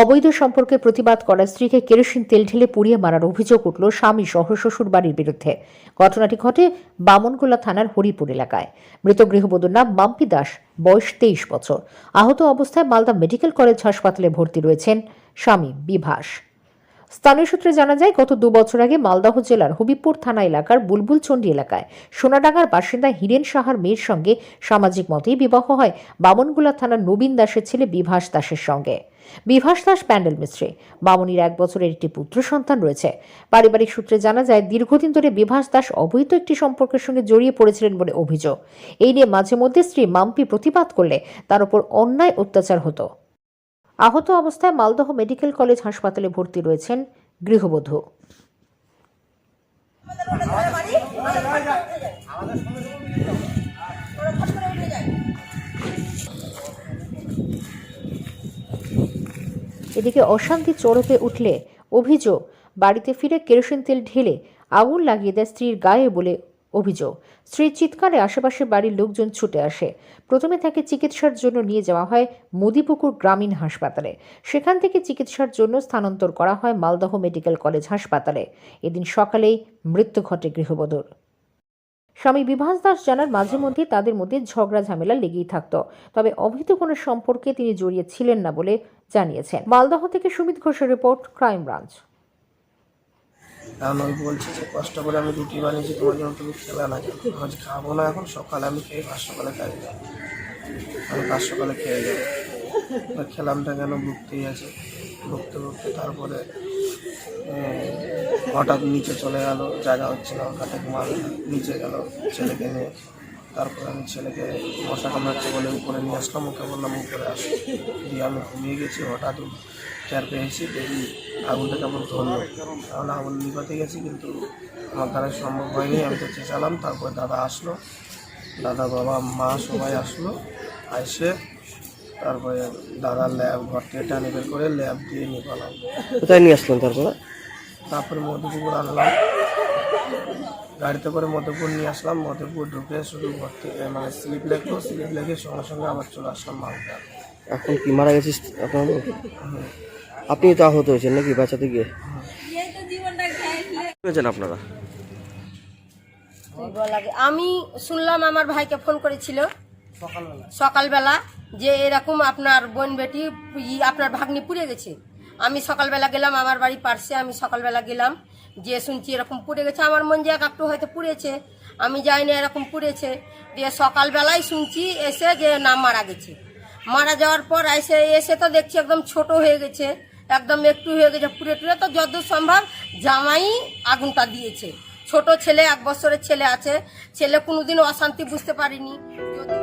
অবৈধ সম্পর্কে প্রতিবাদ করা স্ত্রীকে কেরোসিন তেল ঢেলে পুড়িয়ে মারার অভিযোগ উঠল স্বামী সহ শ্বশুর বাড়ির বিরুদ্ধে। ঘটনাটি ঘটে বামনগোলা থানার হরিপুর এলাকায়। মৃত গৃহবধূর নাম মাম্পি দাস, বয়স তেইশ বছর। আহত অবস্থায় মালদা মেডিকেল কলেজ হাসপাতালে ভর্তি রয়েছেন স্বামী বিভাস। স্থানীয় সূত্রে জানা যায়, গত দু বছর আগে মালদহ জেলার হবিবপুর থানা এলাকার বুলবুলচন্ডী এলাকায় সোনাডাঙ্গার বাসিন্দা হিরেন সাহার মেয়ের সঙ্গে সামাজিক মতেই বিবাহ হয় বামনগুলা থানার নবীন দাসের ছেলে বিভাস দাসের সঙ্গে। বিভাস দাস প্যান্ডেল মিস্ত্রি। বামনির এক বছরের একটি পুত্র সন্তান রয়েছে। পারিবারিক সূত্রে জানা যায়, দীর্ঘদিন ধরে বিভাস দাস অবৈধ একটি সম্পর্কের সঙ্গে জড়িয়ে পড়েছিলেন বলে অভিযোগ। এই নিয়ে মাঝে মধ্যে স্ত্রী মাম্পি প্রতিবাদ করলে তার উপর অন্যায় অত্যাচার হতো। আহত অবস্থায় মালদহ মেডিকেল কলেজ হাসপাতালে ভর্তি রয়েছেন গৃহবধূ। এদিকে অশান্তি চড়কে উঠলে অভিযোগ, বাড়িতে ফিরে কেরোসিন তেল ঢেলে আগুন লাগিয়ে দেয় স্ত্রীর গায়ে বলে অভিযোগ। স্ত্রীর চিৎকারে আশেপাশের বাড়ির লোকজন ছুটে আসে। প্রথমে তাকে চিকিৎসার জন্য নিয়ে যাওয়া হয় মুদিপুকুর গ্রামীণ হাসপাতালে। সেখান থেকে চিকিৎসার জন্য স্থানান্তর করা হয় মালদহ মেডিকেল কলেজ হাসপাতালে। এদিন সকালেই মৃত্যু ঘটে গৃহবধূর। স্বামী বিভাস দাস জানার মাঝে মধ্যে তাদের মধ্যে ঝগড়া ঝামেলা লেগেই থাকত। তবে অবৈধ কোনো সম্পর্কে তিনি জড়িয়ে ছিলেন না বলে জানিয়েছেন। মালদহ থেকে সুমিত ঘোষের রিপোর্ট, ক্রাইম ব্রাঞ্চ। কারণ ওই বলছে যে কষ্ট করে আমি রুটি বানিয়েছি, তোমার জন্য তুমি খেলা না। কেন আজ খাব না এখন, সকালে আমি খেয়ে পাঁচ সকালে খাই। আমি পাঁচ সকালে খেয়ে যাব খেলামটা কেন ভুগতেই আছে? ভুগতে ভুগতে তারপরে হঠাৎ নিচে চলে গেল, জায়গা হচ্ছিল কাটে হঠাৎ না। নিচে গেল, ছেলেকে নিয়ে। তারপরে আমি ছেলেকে মশা কামড়াচ্ছে বলে উপরে নিয়ে আসলাম ওকে বললাম উপরে আসো। দিয়ে আমি ঘুমিয়ে গেছি হঠাৎ টের পেয়েছি দেখি আগুনটা কেমন ধরলো। তাহলে আগুন নিভাতে গেছি কিন্তু আমার দ্বারা সম্ভব হয়নি আমি তো চেঁচালাম। তারপরে দাদা আসলো দাদা বাবা মা সবাই আসলো এসে তারপরে দাদার ল্যাব ঘর থেকে টানি বের করে ল্যাব দিয়ে নিভালাম কোথায় নিয়ে আসলাম তারপরে? তারপরে মধুপুকুর আনলাম। গাড়িতে করে মধুপুর নিয়ে আসলাম মধুপুর ঢুকে শুধু থেকে মানে স্লিপ লেখলো স্লিপ লেখে সঙ্গে সঙ্গে আবার চলে আসলাম মালদা। এখন কি মারা গেছে আপনার আপনি তো আহত হয়েছেন নাকি বাঁচাতে গিয়ে? হয়েছেন আপনারা? আমি শুনলাম আমার ভাইকে ফোন করেছিল সকালবেলা যে এরকম আপনার বোন বেটি ই আপনার ভাগ্নি পুড়ে গেছে। আমি সকালবেলা গেলাম, আমার বাড়ি পার্শ্বে আমি সকালবেলা গেলাম। যে শুনছি এরকম পুড়ে গেছে, আমার মন যে একটু হয়তো পুড়েছে। আমি যাইনি, এরকম পুড়েছে। দিয়ে সকালবেলায় শুনছি এসে যে না, মারা গেছে। মারা যাওয়ার পর এসে এসে তো দেখছি একদম ছোট হয়ে গেছে, একদম একটু হয়ে গেছে, পুড়ে টুড়ে তো যতদূর সম্ভব জামাই আগুনটা দিয়েছে। ছোট ছেলে, এক বছরের ছেলে আছে। ছেলে কোনোদিন অশান্তি বুঝতে পারিনি। যদি